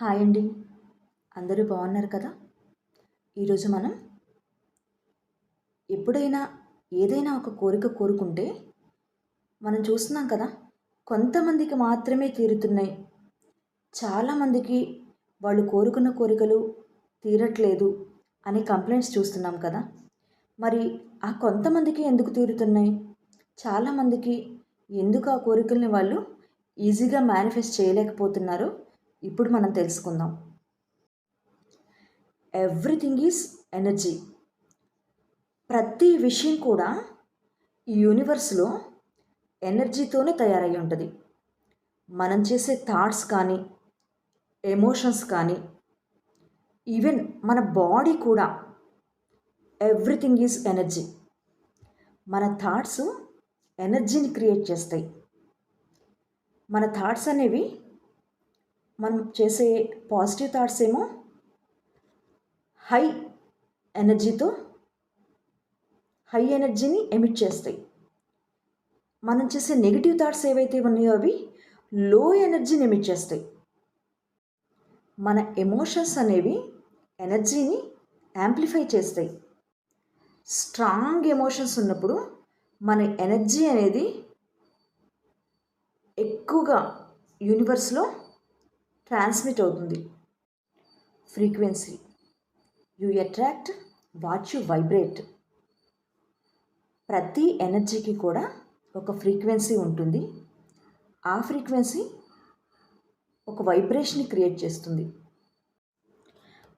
Hi అండి. అందరూ బాగున్నారు కదా? ఈరోజు మనం ఎప్పుడైనా ఏదైనా ఒక కోరిక కోరుకుంటే మనం చూస్తున్నాం కదా కొంతమందికి మాత్రమే తీరుతున్నాయి. చాలామందికి వాళ్ళు కోరుకున్న కోరికలు తీరట్లేదు అనే కంప్లైంట్స్ చూస్తున్నాం కదా. మరి ఆ కొంతమందికి ఎందుకు తీరుతున్నాయి? చాలామందికి ఎందుకు ఆ కోరికల్ని వాళ్ళు ఈజీగా మేనిఫెస్ట్ చేయలేకపోతున్నారో ఇప్పుడు మనం తెలుసుకుందాం. ఎవ్రీథింగ్ ఈజ్ ఎనర్జీ ప్రతి విషయం కూడా ఈ యూనివర్స్లో ఎనర్జీతోనే తయారై ఉంటుంది. మనం చేసే థాట్స్ కానీ ఎమోషన్స్ కానీ ఈవెన్ మన బాడీ కూడా ఎవ్రీథింగ్ ఈజ్ ఎనర్జీ మన థాట్స్ ఎనర్జీని క్రియేట్ చేస్తాయి. మన థాట్స్ అనేవి మనం చేసే పాజిటివ్ థాట్స్ ఏమో హై ఎనర్జీతో హై ఎనర్జీని ఎమిట్ చేస్తాయి. మనం చేసే నెగిటివ్ థాట్స్ ఏవైతే ఉన్నాయో అవి లో ఎనర్జీని ఎమిట్ చేస్తాయి. మన ఎమోషన్స్ అనేవి ఎనర్జీని యాంప్లిఫై చేస్తాయి. స్ట్రాంగ్ ఎమోషన్స్ ఉన్నప్పుడు మన ఎనర్జీ అనేది ఎక్కువగా యూనివర్స్లో ట్రాన్స్మిట్ అవుతుంది. Frequency. You attract what you vibrate. ప్రతి ఎనర్జీకి కూడా ఒక ఫ్రీక్వెన్సీ ఉంటుంది. ఆ ఫ్రీక్వెన్సీ ఒక వైబ్రేషన్ క్రియేట్ చేస్తుంది.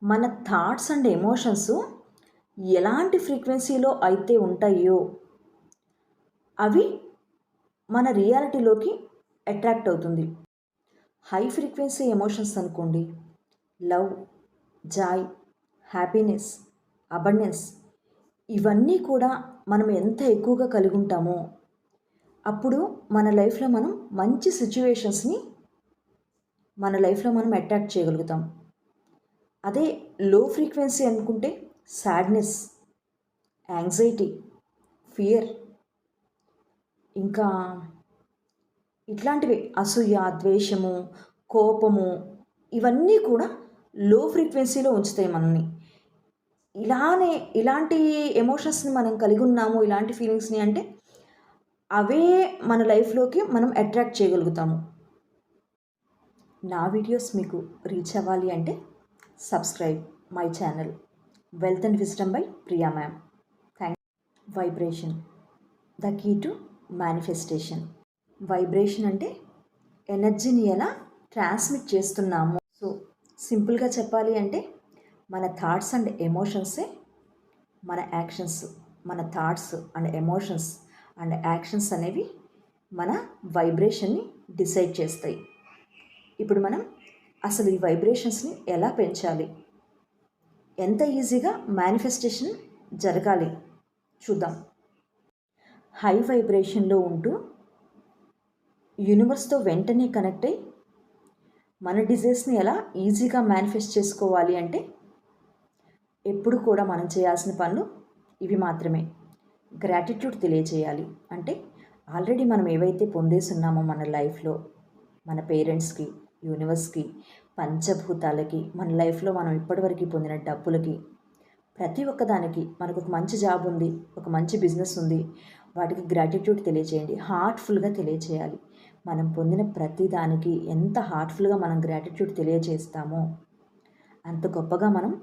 మన థాట్స్ అండ్ ఎమోషన్స్ ఎలాంటి ఫ్రీక్వెన్సీలో అయితే ఉంటాయో అవి మన రియాలిటీలోకి అట్రాక్ట్ అవుతుంది. హై ఫ్రీక్వెన్సీ ఎమోషన్స్ అనుకోండి. లవ్ జాయ్ హ్యాపీనెస్ అబండెన్స్ ఇవన్నీ కూడా మనం ఎంత ఎక్కువగా కలిగి ఉంటామో అప్పుడు మన లైఫ్లో మనం మంచి సిచ్యువేషన్స్ని మన లైఫ్లో మనం అట్రాక్ట్ చేయగలుగుతాం. అదే లో ఫ్రీక్వెన్సీ అనుకుంటే సాడ్నెస్ యాంగ్జైటీ ఫియర్ ఇంకా ఇట్లాంటివి. అసూయ ద్వేషము కోపము ఇవన్నీ కూడా లో ఫ్రీక్వెన్సీలో ఉంచుతాయి మనల్ని. ఇలానే ఇలాంటి ఎమోషన్స్ని మనం కలిగి ఉన్నాము ఇలాంటి ఫీలింగ్స్ని అంటే అవే మన లైఫ్లోకి మనం అట్రాక్ట్ చేయగలుగుతాము. నా వీడియోస్ మీకు రీచ్ అవ్వాలి అంటే subscribe my channel. Wealth and wisdom by Priya ma'am. Thank vibration the key to manifestation. Vibration అంటే ఎనర్జీని ఎలా ట్రాన్స్మిట్ చేస్తున్నాము? సో సింపుల్గా చెప్పాలి అంటే మన థాట్స్ అండ్ ఎమోషన్సే మన యాక్షన్స్. మన thoughts and emotions and actions అనేవి మన వైబ్రేషన్ని డిసైడ్ చేస్తాయి. ఇప్పుడు మనం అసలు ఈ వైబ్రేషన్స్ని ఎలా పెంచాలి? ఎంత ఈజీగా మేనిఫెస్టేషన్ జరగాలి? చూద్దాం. హై వైబ్రేషన్లో ఉంటూ యూనివర్స్తో వెంటనే కనెక్ట్ అయ్యి మన డిజైర్స్ని ఎలా ఈజీగా మేనిఫెస్ట్ చేసుకోవాలి అంటే ఎప్పుడు కూడా మనం చేయాల్సిన పనులు ఇవి మాత్రమే. గ్రాటిట్యూడ్ తెలియచేయాలి. అంటే ఆల్రెడీ మనం ఏవైతే పొందేస్తున్నామో మన లైఫ్లో మన పేరెంట్స్కి యూనివర్స్కి పంచభూతాలకి మన లైఫ్లో మనం ఇప్పటివరకు పొందిన డబ్బులకి ప్రతి ఒక్కదానికి మనకు ఒక మంచి జాబ్ ఉంది ఒక మంచి బిజినెస్ ఉంది వాటికి గ్రాటిట్యూడ్ తెలియచేయండి హార్ట్ఫుల్గా తెలియచేయాలి. మనం పొందిన ప్రతి దానికి ఎంత హార్ట్ఫుల్గా మనం గ్రాటిట్యూడ్ తెలియజేస్తామో అంత గొప్పగా మనం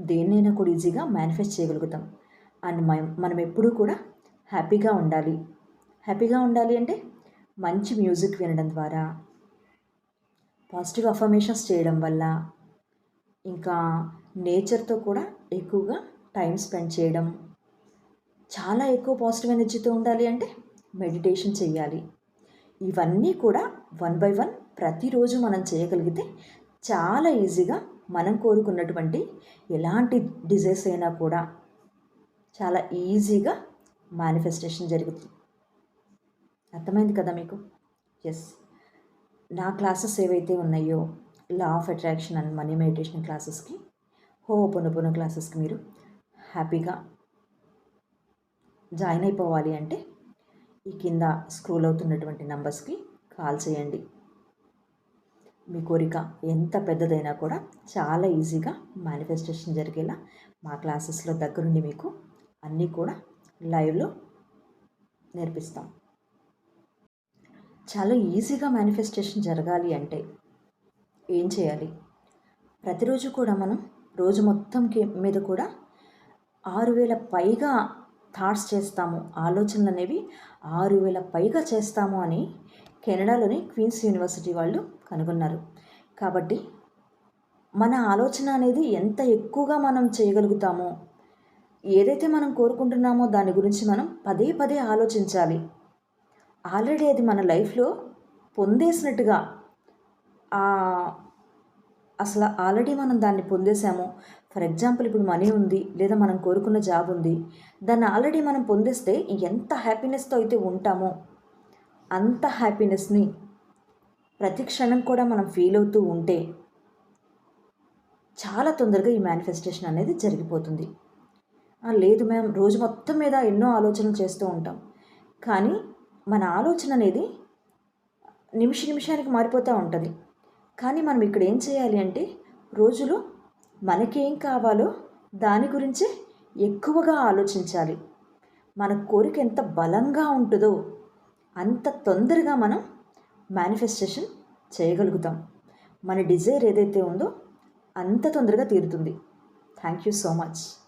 దేన్నైనా కూడా ఈజీగా మేనిఫెస్ట్ చేయగలుగుతాం. అండ్ మనం ఎప్పుడూ కూడా హ్యాపీగా ఉండాలి. హ్యాపీగా ఉండాలి అంటే మంచి మ్యూజిక్ వినడం ద్వారా పాజిటివ్ అఫర్మేషన్స్ చేయడం వల్ల ఇంకా నేచర్తో కూడా ఎక్కువగా టైం స్పెండ్ చేయడం చాలా ఎక్కువ పాజిటివ్ ఎనర్జీతో ఉండాలి అంటే మెడిటేషన్ చేయాలి ఇవన్నీ కూడా వన్ బై వన్ ప్రతిరోజు మనం చేయగలిగితే చాలా ఈజీగా మనం కోరుకున్నటువంటి ఎలాంటి డిజైర్స్ అయినా కూడా చాలా ఈజీగా మేనిఫెస్టేషన్ జరుగుతుంది. అర్థమైంది కదా మీకు? ఎస్ నా క్లాసెస్ ఏవైతే ఉన్నాయో law of attraction and money meditation క్లాసెస్కి హో పొనుపున క్లాసెస్కి మీరు హ్యాపీగా జాయిన్ అయిపోవాలి అంటే ఈ కింద స్క్రోల్ అవుతున్నటువంటి నంబర్స్కి కాల్ చేయండి. మీ కోరిక ఎంత పెద్దదైనా కూడా చాలా ఈజీగా మేనిఫెస్టేషన్ జరిగేలా మా క్లాసెస్లో దగ్గరుండి మీకు అన్నీ కూడా లైవ్లో నేర్పిస్తాం. చాలా ఈజీగా మేనిఫెస్టేషన్ జరగాలి అంటే ఏం చేయాలి? ప్రతిరోజు కూడా మనం రోజు మొత్తం మీద కూడా ఆరు వేల పైగా థాట్స్ చేస్తాము. ఆలోచనలు అనేవి ఆరు వేల పైగా చేస్తాము అని కెనడాలోని క్వీన్స్ యూనివర్సిటీ వాళ్ళు కనుగొన్నారు. కాబట్టి మన ఆలోచన అనేది ఎంత ఎక్కువగా మనం చేయగలుగుతామో ఏదైతే మనం కోరుకుంటున్నామో దాని గురించి మనం పదే పదే ఆలోచించాలి. ఆల్రెడీ అది మన లైఫ్లో పొందేసినట్టుగా అసలు ఆల్రెడీ మనం దాన్ని పొందేసాము ఫర్ ఎగ్జాంపుల్ ఇప్పుడు మనీ ఉంది లేదా మనం కోరుకున్న జాబ్ ఉంది. దాన్ని ఆల్రెడీ మనం పొందేస్తే ఎంత హ్యాపీనెస్తో అయితే ఉంటామో అంత హ్యాపీనెస్ని ప్రతి క్షణం కూడా మనం ఫీల్ అవుతూ ఉంటే చాలా తొందరగా ఈ మేనిఫెస్టేషన్ అనేది జరిగిపోతుంది. లేదు మేము రోజు మొత్తం మీద ఎన్నో ఆలోచనలు చేస్తూ ఉంటాం. కానీ మన ఆలోచన అనేది నిమిష నిమిషానికి మారిపోతూ ఉంటుంది. కానీ మనం ఇక్కడ ఏం చేయాలి అంటే రోజులో మనకేం కావాలో దాని గురించే ఎక్కువగా ఆలోచించాలి. మన కోరిక ఎంత బలంగా ఉంటుందో అంత తొందరగా మనం మేనిఫెస్టేషన్ చేయగలుగుతాం. మన డిజైర్ ఏదైతే ఉందో అంత తొందరగా తీరుతుంది. Thank you so much